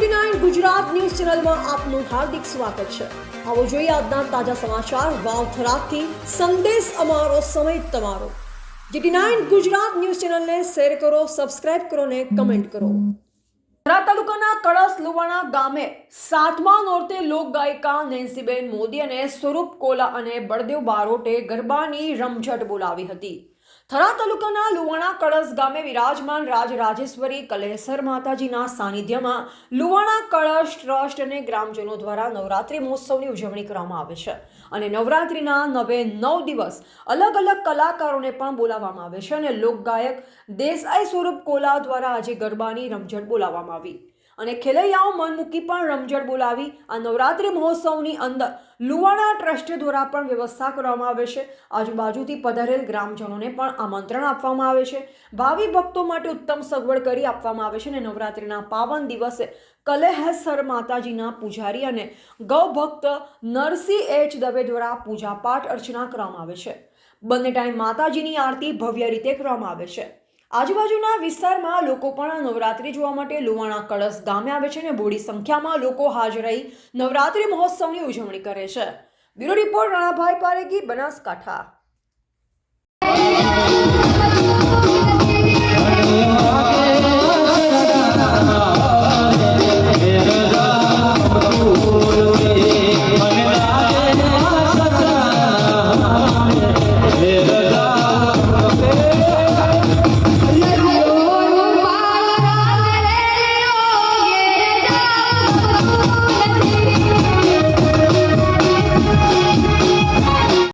Nine Gujarat news ચેનલમાં આપનું હાર્દિક સ્વાગત છે. આવો જોઈએ આજના તાજા સમાચાર વાવથરાથી સંદેશ અમારો, સમય તમારો. જીટી નાઇન ગુજરાત ન્યૂઝ ચેનલને શેર કરો, સબસ્ક્રાઇબ કરો ને કમેન્ટ કરો. થરા તાલુકાના કળસ લુવાણા ગામે સાતમા નોરતે લોકગાયિકા નેન્સીબેન મોદી અને સ્વરૂપ કોલા અને બળદેવ બારોટે ગરબાની રમઝટ બોલાવી હતી. થરા તાલુકાના લુવાણા કળશ ગામે વિરાજમાન રાજરાજેશ્વરી કલેસર માતાજીના સાનિધ્યમાં લુવાણા કળશ ટ્રસ્ટ અને ગ્રામજનો દ્વારા નવરાત્રિ મહોત્સવની ઉજવણી કરવામાં આવે છે અને નવરાત્રિના નવે નવ દિવસ અલગ અલગ કલાકારોને પણ બોલાવવામાં આવે છે અને લોકગાયક દેસાઈ સ્વરૂપ કોલા દ્વારા આજે ગરબાની રમઝટ બોલાવવામાં આવી. અને ખેલૈયાઓ મન મૂકી પણ રમઝટ બોલાવી આ નવરાત્રિ મહોત્સવની અંદર લુવાણા ટ્રસ્ટ દ્વારા પણ વ્યવસ્થા કરવામાં આવે છે. આજુબાજુથી પધારેલ ગ્રામજનોને પણ આમંત્રણ આપવામાં આવે છે. ભાવિ ભક્તો માટે ઉત્તમ સગવડ કરી આપવામાં આવે છે અને નવરાત્રિના પાવન દિવસે કલેહેસર માતાજીના પૂજારી અને ગૌભક્ત નરસિંહ એચ દવે દ્વારા પૂજા પાઠ અર્ચના કરવામાં આવે છે. બંને ટાઈમ માતાજીની આરતી ભવ્ય રીતે કરવામાં આવે છે. આજુબાજુના વિસ્તારમાં લોકો પણ નવરાત્રિ જોવા માટે લુવાણા કળશ ગામે આવે છે અને બોડી સંખ્યામાં લોકો હાજર રહી નવરાત્રિ મહોત્સવની ઉજવણી કરે છે. Bureau report Ranabhai Paregi, Banaskantha.